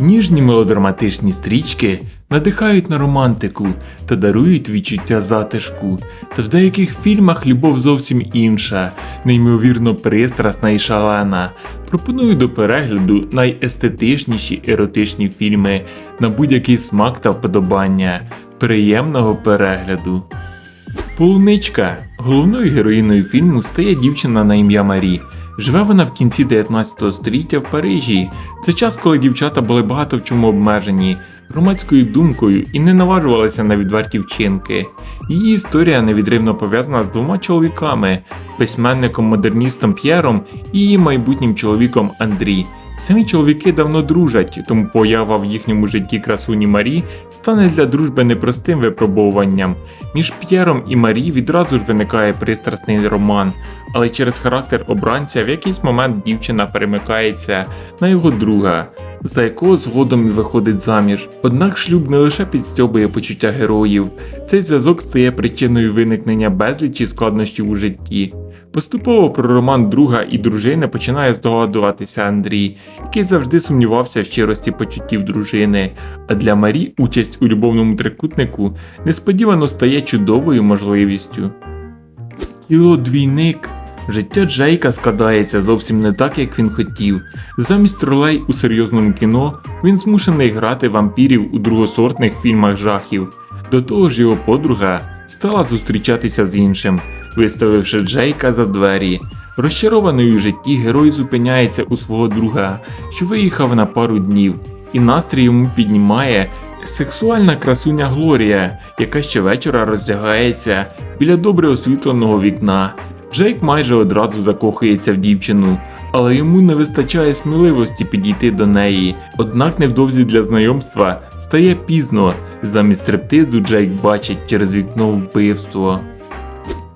Ніжні мелодраматичні стрічки надихають на романтику та дарують відчуття затишку. Та в деяких фільмах любов зовсім інша, неймовірно пристрасна і шалена. Пропоную до перегляду найестетичніші еротичні фільми на будь-який смак та вподобання. Приємного перегляду! Полуничка. Головною героїною фільму стає дівчина на ім'я Марі. Живе вона в кінці 19 століття в Парижі. Це час, коли дівчата були багато в чому обмежені громадською думкою і не наважувалися на відверті вчинки. Її історія невідривно пов'язана з двома чоловіками: письменником-модерністом П'єром і її майбутнім чоловіком Андрій. Самі чоловіки давно дружать, тому поява в їхньому житті красуні Марі стане для дружби непростим випробовуванням. Між П'єром і Марі відразу ж виникає пристрасний роман, але через характер обранця в якийсь момент дівчина перемикається на його друга, за якого згодом і виходить заміж. Однак шлюб не лише підстьобує почуття героїв, цей зв'язок стає причиною виникнення безлічі складнощів у житті. Поступово про роман друга і дружини починає здогадуватися Андрій, який завжди сумнівався в щирості почуттів дружини. А для Марі участь у любовному трикутнику несподівано стає чудовою можливістю. Тіло двійник. Життя Джейка складається зовсім не так, як він хотів. Замість ролей у серйозному кіно він змушений грати вампірів у другосортних фільмах жахів. До того ж його подруга стала зустрічатися з іншим, виставивши Джейка за двері. Розчарований у житті герой зупиняється у свого друга, що виїхав на пару днів, і настрій йому піднімає сексуальна красуня Глорія, яка щовечора роздягається біля добре освітленого вікна. Джейк майже одразу закохується в дівчину, але йому не вистачає сміливості підійти до неї. Однак невдовзі для знайомства стає пізно. Замість стриптизу Джейк бачить через вікно вбивство.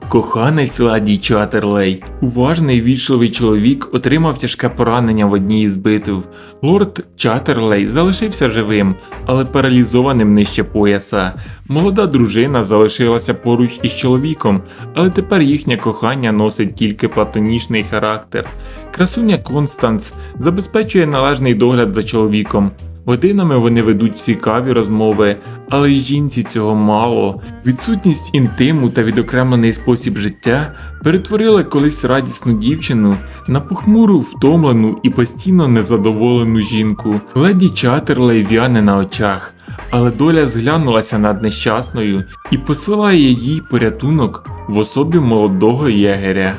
Коханець Ладі Чатерлей, уважний вічливий чоловік, отримав тяжке поранення в одній із битв. Лорд Чатерлей залишився живим, але паралізованим нижче пояса. Молода дружина залишилася поруч із чоловіком, але тепер їхнє кохання носить тільки платонічний характер. Красуня Констанс забезпечує належний догляд за чоловіком. Годинами вони ведуть цікаві розмови, але жінці цього мало. Відсутність інтиму та відокремлений спосіб життя перетворили колись радісну дівчину на похмуру, втомлену і постійно незадоволену жінку. Леді Чатерлей в'яне на очах, але доля зглянулася над нещасною і посилає їй порятунок в особі молодого єгеря.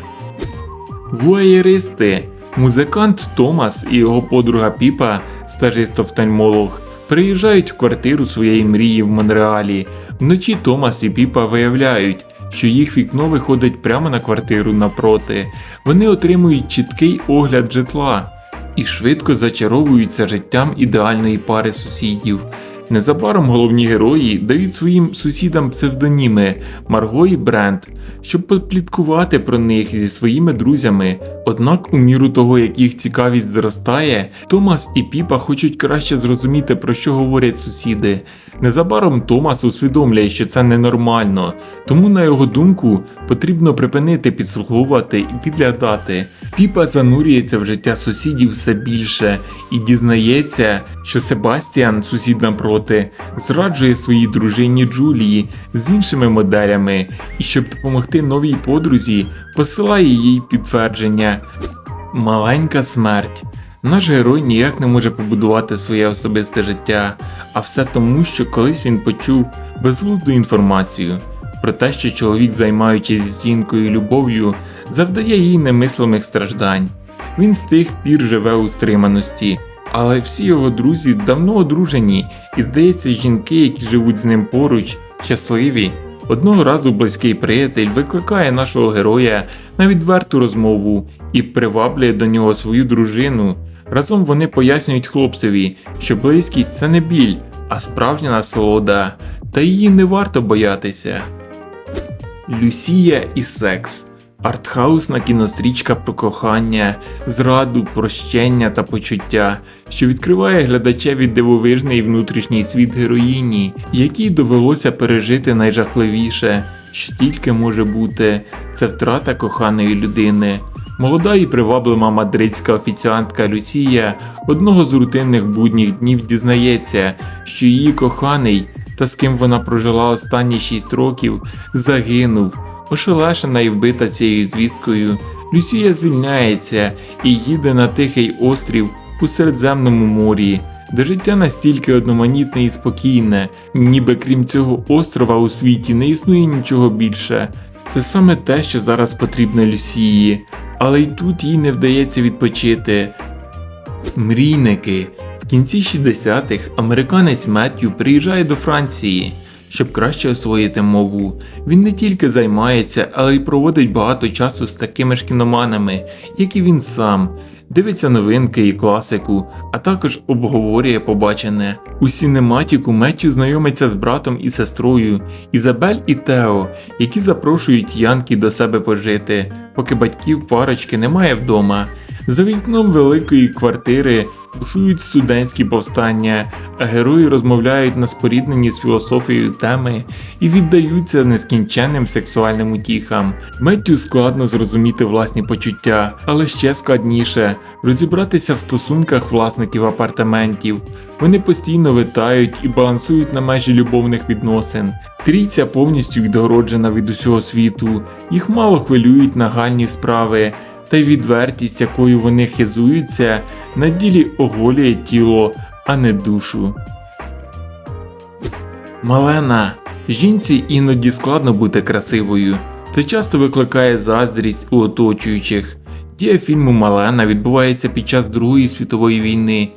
Вуаєристи. Музикант Томас і його подруга Піпа, стажист офтальмолог, приїжджають в квартиру своєї мрії в Монреалі. Вночі Томас і Піпа виявляють, що їх вікно виходить прямо на квартиру напроти. Вони отримують чіткий огляд житла і швидко зачаровуються життям ідеальної пари сусідів. Незабаром головні герої дають своїм сусідам псевдоніми Марго і Брент, щоб попліткувати про них зі своїми друзями. Однак, у міру того, як їх цікавість зростає, Томас і Піпа хочуть краще зрозуміти, про що говорять сусіди. Незабаром Томас усвідомлює, що це ненормально, тому, на його думку, потрібно припинити підслуговувати і підглядати. Піпа занурюється в життя сусідів все більше і дізнається, що Себастіан, сусід напроти, зраджує своїй дружині Джулії з іншими моделями, і щоб допомогти новій подрузі, посилає їй підтвердження. Маленька смерть. Наш герой ніяк не може побудувати своє особисте життя, а все тому, що колись він почув безглузду інформацію про те, що чоловік, займаючись жінкою любов'ю, завдає їй немислимих страждань. Він з тих пір живе у стриманості, але всі його друзі давно одружені, і здається, жінки, які живуть з ним поруч, щасливі. Одного разу близький приятель викликає нашого героя на відверту розмову і приваблює до нього свою дружину. Разом вони пояснюють хлопцеві, що близькість це не біль, а справжня насолода, та її не варто боятися. Люсія і секс. Артхаусна кінострічка про кохання, зраду, прощення та почуття, що відкриває глядачеві дивовижний внутрішній світ героїні, якій довелося пережити найжахливіше, що тільки може бути, це втрата коханої людини. Молода і приваблива мадридська офіціантка Люсія одного з рутинних будніх днів дізнається, що її коханий, та з ким вона прожила останні 6 років, загинув. Ошелешена і вбита цією звісткою, Люсія звільняється і їде на тихий острів у Середземному морі, де життя настільки одноманітне і спокійне, ніби крім цього острова у світі не існує нічого більше. Це саме те, що зараз потрібно Люсії, але й тут їй не вдається відпочити. Мрійники. Кінці 60-х американець Меттю приїжджає до Франції, щоб краще освоїти мову. Він не тільки займається, але й проводить багато часу з такими ж кіноманами, як і він сам. Дивиться новинки і класику, а також обговорює побачене. У сінематіку Меттю знайомиться з братом і сестрою Ізабель і Тео, які запрошують Янкі до себе пожити, поки батьків парочки немає вдома. За вікном великої квартири бушують студентські повстання, а герої розмовляють на споріднені з філософією теми і віддаються нескінченним сексуальним утіхам. Меттю складно зрозуміти власні почуття, але ще складніше розібратися в стосунках власників апартаментів. Вони постійно витають і балансують на межі любовних відносин. Трійця повністю відгороджена від усього світу, їх мало хвилюють нагальні справи та й відвертість, якою вони хизуються, на ділі оголює тіло, а не душу. Малена. Жінці іноді складно бути красивою. Це часто викликає заздрість у оточуючих. Дія фільму Малена відбувається під час Другої світової війни.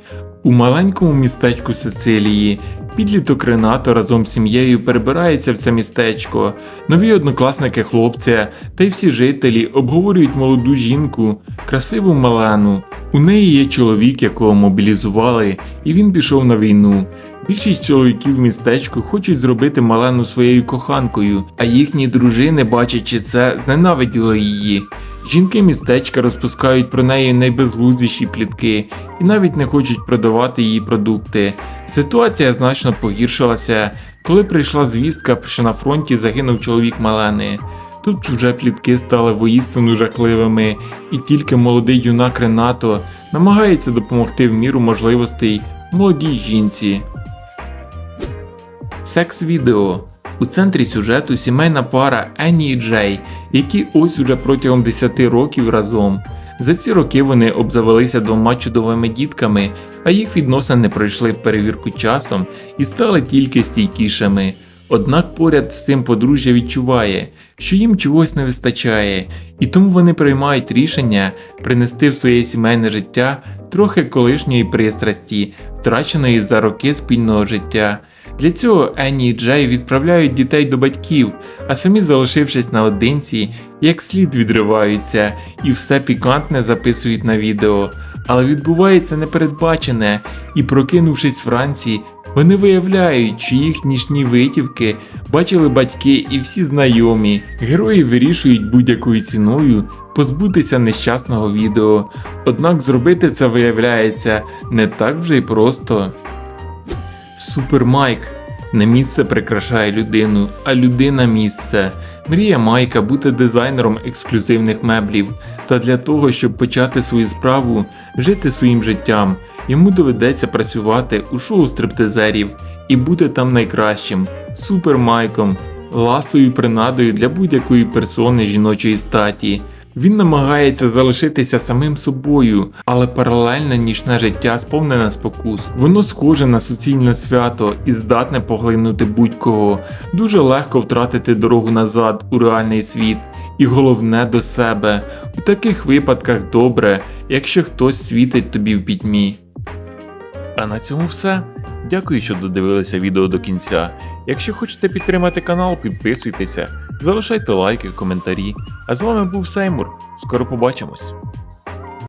У маленькому містечку Сицилії підліток Ренато разом з сім'єю перебирається в це містечко. Нові однокласники хлопця та й всі жителі обговорюють молоду жінку, красиву Малену. У неї є чоловік, якого мобілізували, і він пішов на війну. Більшість чоловіків в містечку хочуть зробити Малену своєю коханкою, а їхні дружини, бачачи це, зненавиділи її. Жінки містечка розпускають про неї найбезглуздіші плітки і навіть не хочуть продавати її продукти. Ситуація значно погіршилася, коли прийшла звістка, що на фронті загинув чоловік Малени. Тут вже плітки стали воїстину жахливими, і тільки молодий юнак Ренато намагається допомогти в міру можливостей молодій жінці. Секс-відео. У центрі сюжету сімейна пара Енні і Джей, які ось уже протягом 10 років разом. За ці роки вони обзавелися двома чудовими дітками, а їх відносини пройшли перевірку часом і стали тільки стійкішими. Однак поряд з цим подружжя відчуває, що їм чогось не вистачає, і тому вони приймають рішення принести в своє сімейне життя трохи колишньої пристрасті, втраченої за роки спільного життя. Для цього Енні і Джей відправляють дітей до батьків, а самі, залишившись наодинці, як слід відриваються і все пікантне записують на відео. Але відбувається непередбачене, і прокинувшись в Франції, вони виявляють, що їх нічні витівки бачили батьки і всі знайомі. Герої вирішують будь-якою ціною позбутися нещасного відео. Однак зробити це виявляється не так вже й просто. Супер Майк. Не місце прикрашає людину, а людина місце. Мрія Майка бути дизайнером ексклюзивних меблів. Та для того, щоб почати свою справу, жити своїм життям, йому доведеться працювати у шоу стриптизерів і бути там найкращим, супер Майком, ласою принадою для будь-якої персони жіночої статі. Він намагається залишитися самим собою, але паралельне нічне життя сповнене спокус. Воно схоже на суцільне свято і здатне поглинути будь-кого. Дуже легко втратити дорогу назад у реальний світ. І головне до себе. У таких випадках добре, якщо хтось світить тобі в пітьмі. А на цьому все. Дякую, що додивилися відео до кінця. Якщо хочете підтримати канал, підписуйтеся, залишайте лайки, коментарі. А з вами був Сеймур. Скоро побачимось.